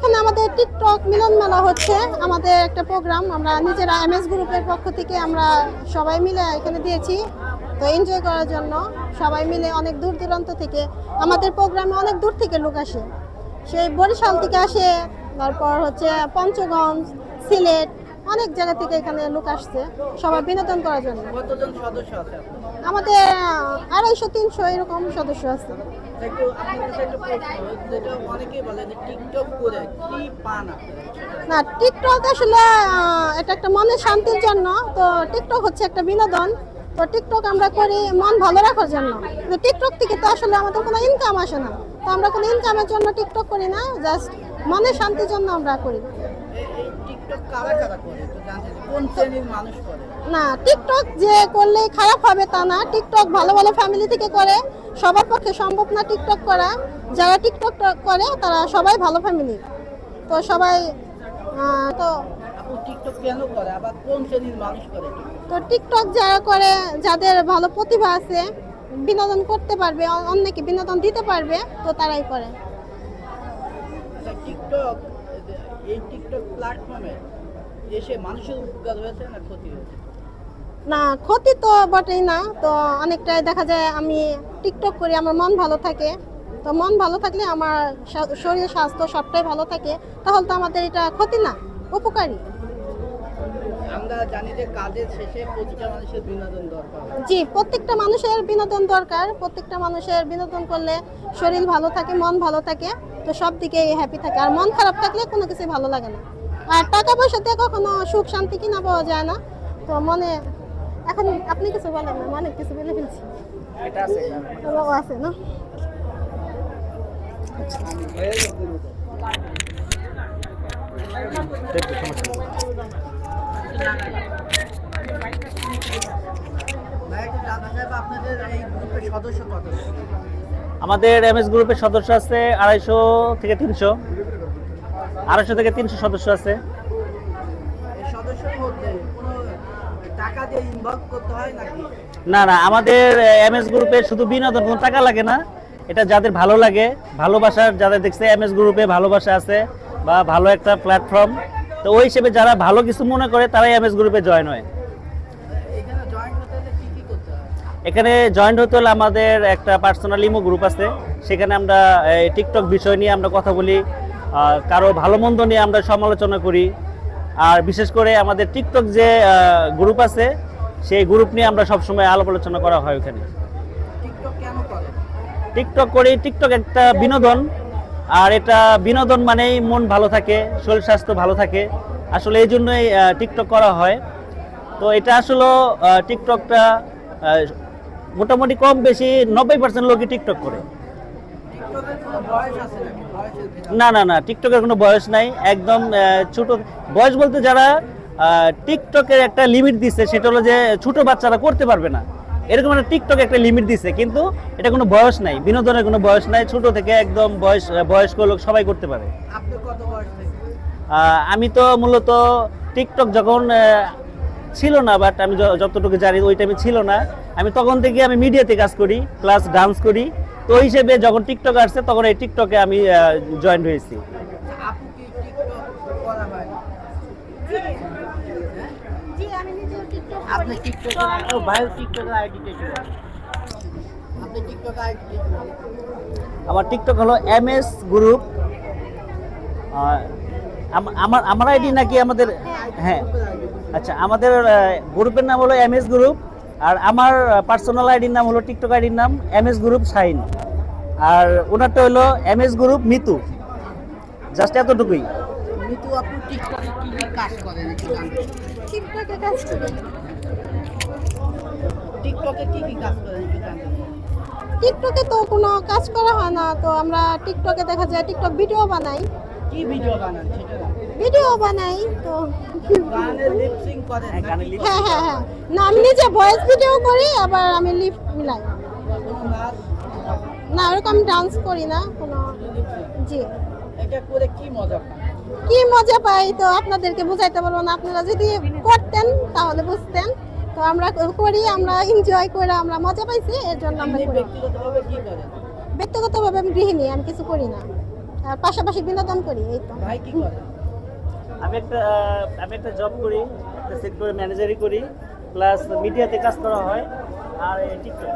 এখানে আমাদের টিকটক মিলন মেলা হচ্ছে। আমাদের একটা প্রোগ্রাম আমরা নিজেরা এমএস গ্রুপের পক্ষ থেকে আমরা সবাই মিলে এখানে দিয়েছি। তো এনজয় করার জন্য সবাই মিলে অনেক দূর দূরান্ত থেকে, আমাদের প্রোগ্রামে অনেক দূর থেকে লোক আসে। সেই বরিশাল থেকে আসে, তারপর হচ্ছে পঞ্চগঞ্জ, সিলেট, অনেক জায়গা থেকে এখানে লোক আসছে। সবাই বিনোদন করার জন্য। কতজন সদস্য আছে? আমাদের আড়াইশো তিনশো এরকম সদস্য আছে। একটু আপনার কাছে একটা প্রশ্ন যেটা অনেকেই বলে যে টিকটক করে কি পান না টিকটক আসলে এটা একটা মনের শান্তির জন্য। তো টিকটক হচ্ছে একটা বিনোদন। তো টিকটক আমরা করি মন ভালো রাখার জন্য। কিন্তু টিকটক থেকে তো আসলে আমাদের কোনো ইনকাম আসে না। তো আমরা কোনো ইনকামের জন্য টিকটক করি না জাস্ট মনের শান্তির জন্য আমরা করি। না টিকটক যে করলে খারাপ হবে তা না। টিকটক ভালো ভালো ফ্যামিলি থেকে করে সবার পক্ষে সম্ভব না টিকটক করা। যারা টিকটক করে তারা সবাই ভালো ফ্যামিলি তো সবাই তো? তো টিকটক যারা করে যাদের ভালো প্রতিভা আছে বিনোদন করতে পারবে অন্যকে বিনোদন দিতে পারবে তো তারাই করে। আচ্ছা টিকটক এই টিকটক প্ল্যাটফর্মে এসে মানুষের উপকার হয়েছে না ক্ষতি হয়েছে? না, ক্ষতি তো বটেই না। তো অনেকটাই দেখা যায় আমি টিকটক করি, আমার মন ভালো থাকে। তো মন ভালো থাকলে আমার শরীর, স্বাস্থ্য সবটাই ভালো থাকে। তাহলে তো আমাদের এটা ক্ষতি না, উপকারী। আমরা জানি যে কাজের শেষে প্রতিটা মানুষের বিনোদন দরকার। জি প্রত্যেকটা মানুষের বিনোদন দরকার। প্রত্যেকটা মানুষের বিনোদন করলে শরীর ভালো থাকে মন ভালো থাকে তো সব দিকে হ্যাপি থাকে। আর মন খারাপ থাকলে কোনো কিছুই ভালো লাগে না। আর টাকা পয়সাতে কখনো সুখ শান্তি কিনা পাওয়া যায় না। তো মনে এখন আপনি কিছু বলেন না অনেক কিছু বলে ফেলছি। এটা আছে আছে না? এই গ্রুপের সদস্য কত এম এস গ্রুপের সদস্য আছে আড়াইশো থেকে তিনশো। আড়াইশো থেকে তিনশো সদস্য আছে। না না, আমাদের এম এস গ্রুপে শুধু বিনোদন, কোনো টাকা লাগে না। এটা যাদের ভালো লাগে, ভালোবাসার, যাদের দেখছে এম এস গ্রুপে ভালোবাসা আছে বা ভালো একটা প্ল্যাটফর্ম তো ওই হিসেবে যারা ভালো কিছু মনে করে তারাই এমএস গ্রুপে জয়েন হয়। এখানে জয়েন হতে হলে কি কি করতে এখানে জয়েন্ট হতে হলে আমাদের একটা পার্সোনাল ইমো গ্রুপ আছে। সেখানে আমরা এই টিকটক বিষয় নিয়ে আমরা কথা বলি কারও ভালো মন্দ নিয়ে আমরা সমালোচনা করি। আর বিশেষ করে আমাদের টিকটক যে গ্রুপ আছে সেই গ্রুপ নিয়ে আমরা সবসময় আলাপ আলোচনা করা হয় ওখানে। টিকটক করি? টিকটক একটা বিনোদন। আর এটা বিনোদন মানেই মন ভালো থাকে, শরীর স্বাস্থ্য ভালো থাকে। আসলে এই জন্যই টিকটক করা হয়। তো এটা আসলে টিকটকটা মোটামুটি কম বেশি নব্বই পার্সেন্ট লোকই টিকটক করে। না না না টিকটকের কোনো বয়স নাই। একদম ছোট, বয়স বলতে যারা টিকটকের একটা লিমিট দিচ্ছে সেটা হলো যে ছোট বাচ্চারা করতে পারবে না। এরকম একটা টিকটক একটা লিমিট দিচ্ছে কিন্তু এটা কোনো বয়স নাই বিনোদনের কোনো বয়স নাই ছোট থেকে একদম বয়স বয়স্ক লোক সবাই করতে পারে। আমি তো মূলত টিকটক যখন ছিল না বাট আমি যতটুকু জানি ওই টাইমে ছিল না আমি তখন থেকে আমি মিডিয়াতে কাজ করি প্লাস ডান্স করি। তো ওই হিসেবে যখন টিকটক আসছে তখন এই টিকটকে আমি জয়েন হয়েছি আপু কি টিকটক করা হয় জি আমি নিজেও টিকটক আপনি টিকটক ও ভাই টিকটকের আইডি কে আপনি টিকটক আইডি আমার টিকটক হলো এম এস গ্রুপ আমার আমার আইডি নাকি আমাদের হ্যাঁ আচ্ছা আমাদের গ্রুপের নাম হলো এম এস গ্রুপ আর আমার পার্সোনাল আইডির নাম হলো টিকটক আইডির নাম এম এস গ্রুপ শাইন আর ওনারটা হলো M S group Mitu. Just এতটুকুই। মিতু আপু টিকটকে কি কি কাজ করেন? একটু জানতে টিকটকে কাজ করি। টিকটকে কি কি কাজ করেন। টিকটকে তো কোনো কাজ করা হয় না তো আমরা টিকটকে দেখা যায় টিকটক ভিডিও বানাই। কি ভিডিও বানান সেটা ভিডিও বানাই তো গানের লিপ করেন হ্যাঁ, হ্যাঁ হ্যাঁ হ্যাঁ। না আমি নিজে ভয়েস ভিডিও করি আবার আমি লিফট মিলাই। না ওরকম ডান্স করি না কোনো জি। এটা করে কি মজা কি মজা পাই তো আপনাদেরকে বুঝাইতে পারব না। আপনারা যদি করতেন তাহলে বুঝতেন। তো আমরা করি আমরা এনজয় করে আমরা মজা পাইছি এর জন্য আমরা করি। ব্যক্তিগতভাবে কি করেন? ব্যক্তিগতভাবে আমি গৃহিণী আমি কিছু করি না। আর পাশাপাশি বিনোদন করি এই তো। ভাই কি করেন আমি একটা আমি একটা জব করি একটা সেক্টরে ম্যানেজারই করি প্লাস মিডিয়াতে কাজ করা হয় আর এই টিকটক